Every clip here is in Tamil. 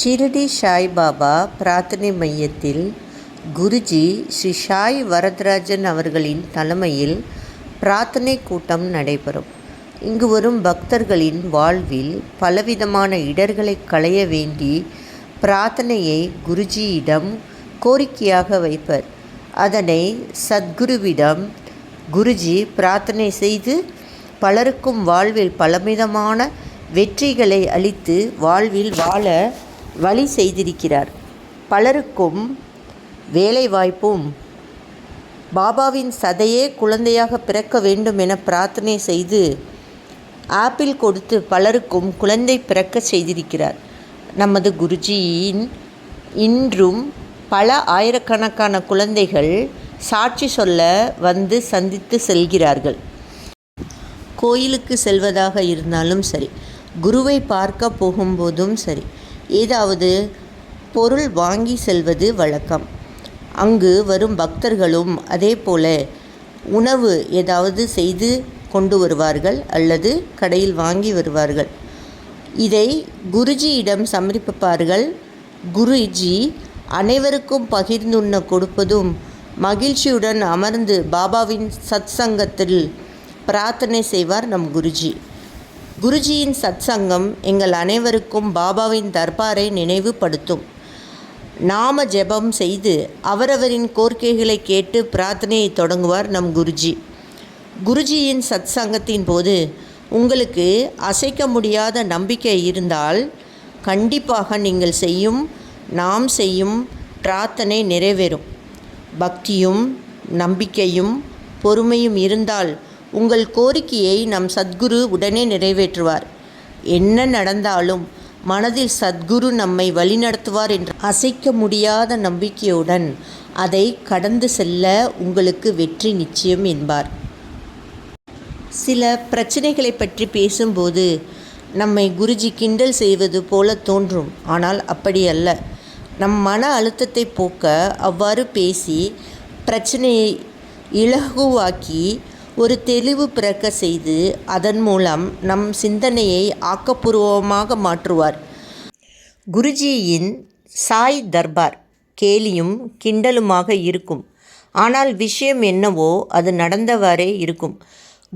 ஷிரடி சாய்பாபா பிரார்த்தனை மையத்தில் குருஜி ஸ்ரீ சாய் வரதராஜன் அவர்களின் தலைமையில் பிரார்த்தனை கூட்டம் நடைபெறும். இங்கு வரும் பக்தர்களின் வாழ்வில் பலவிதமான இடர்களை களைய வேண்டி பிரார்த்தனையை குருஜியிடம் கோரிக்கையாக வைப்பர். அதனை சத்குருவிடம் குருஜி பிரார்த்தனை செய்து பலருக்கும் வாழ்வில் பலவிதமான வெற்றிகளை அளித்து வாழ்வில் வாழ வழி செய்திருக்கிறார். பலருக்கும் வேலைவாய்ப்பும் பாபாவின் சதையே குழந்தையாக பிறக்க வேண்டும் என பிரார்த்தனை செய்து ஆப்பிள் கொடுத்து பலருக்கும் குழந்தை பிறக்க செய்திருக்கிறார். நமது குருஜியின் இன்றும் பல ஆயிரக்கணக்கான குழந்தைகள் சாட்சி சொல்ல வந்து சந்தித்து செல்கிறார்கள். கோயிலுக்கு செல்வதாக இருந்தாலும் சரி குருவை பார்க்க போகும்போதும் சரி ஏதாவது பொருள் வாங்கி செல்வது வழக்கம். அங்கு வரும் பக்தர்களும் அதே போல உணவு ஏதாவது செய்து கொண்டு வருவார்கள் அல்லது கடையில் வாங்கி வருவார்கள். இதை குருஜியிடம் சமர்ப்பிப்பார்கள். குருஜி அனைவருக்கும் பகிர்ந்துண்ண கொடுப்பதும் மகிழ்ச்சியுடன் அமர்ந்து பாபாவின் சத் சங்கத்தில் பிரார்த்தனை செய்வார் நம் குருஜி. குருஜியின் சத் சங்கம் எங்கள் அனைவருக்கும் பாபாவின் தர்பாரை நினைவுபடுத்தும். நாம ஜெபம் செய்து அவரவரின் கோரிக்கைகளை கேட்டு பிரார்த்தனையை தொடங்குவார் நம் குருஜி. குருஜியின் சத் சங்கத்தின் போது உங்களுக்கு அசைக்க முடியாத நம்பிக்கை இருந்தால் கண்டிப்பாக நீங்கள் செய்யும் நாம் செய்யும் பிரார்த்தனை நிறைவேறும். பக்தியும் நம்பிக்கையும் பொறுமையும் இருந்தால் உங்கள் கோரிக்கையை நம் சத்குரு உடனே நிறைவேற்றுவார். என்ன நடந்தாலும் மனதில் சத்குரு நம்மை வழிநடத்துவார் என்று அசைக்க முடியாத நம்பிக்கையுடன் அதை கடந்து செல்ல உங்களுக்கு வெற்றி நிச்சயம் என்பார். சில பிரச்சனைகளை பற்றி பேசும்போது நம்மை குருஜி கிண்டல் செய்வது போல தோன்றும். ஆனால் அப்படி அல்ல. நம் மன அழுத்தத்தை போக்க அவ்வாறு பேசி பிரச்சனையை இலகுவாக்கி ஒரு தெளிவு பிறக்க செய்து அதன் மூலம் நம் சிந்தனையை ஆக்கப்பூர்வமாக மாற்றுவார். குருஜியின் சாய் தர்பார் கேலியும் கிண்டலுமாக இருக்கும். ஆனால் விஷயம் என்னவோ அது நடந்தவாறே இருக்கும்.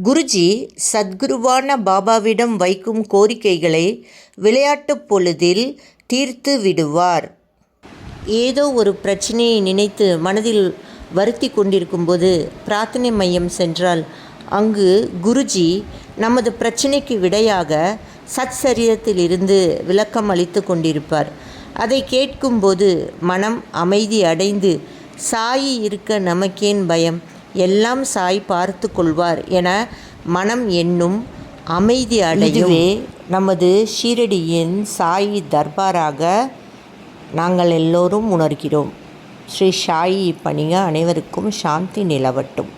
குருஜி சத்குருவான பாபாவிடம் வைக்கும் கோரிக்கைகளை விளையாட்டு பொழுதில் தீர்த்து விடுவார். ஏதோ ஒரு பிரச்சனையை நினைத்து மனதில் வருத்தி கொண்டிருக்கும்போது பிரார்த்தனை மையம் சென்றால் அங்கு குருஜி நமது பிரச்சனைக்கு விடையாக சத் சரீரத்திலிருந்து விளக்கம் அளித்து கொண்டிருப்பார். அதை கேட்கும்போது மனம் அமைதி அடைந்து சாயி இருக்க நமக்கேன் பயம் எல்லாம் சாய் பார்த்து கொள்வார் என மனம் என்னும் அமைதி அடையுமே. நமது ஷீரடியின் சாயி தர்பாராக நாங்கள் எல்லோரும் உணர்கிறோம். ஸ்ரீ சாயி பணிக அனைவருக்கும் சாந்தி நிலவட்டும்.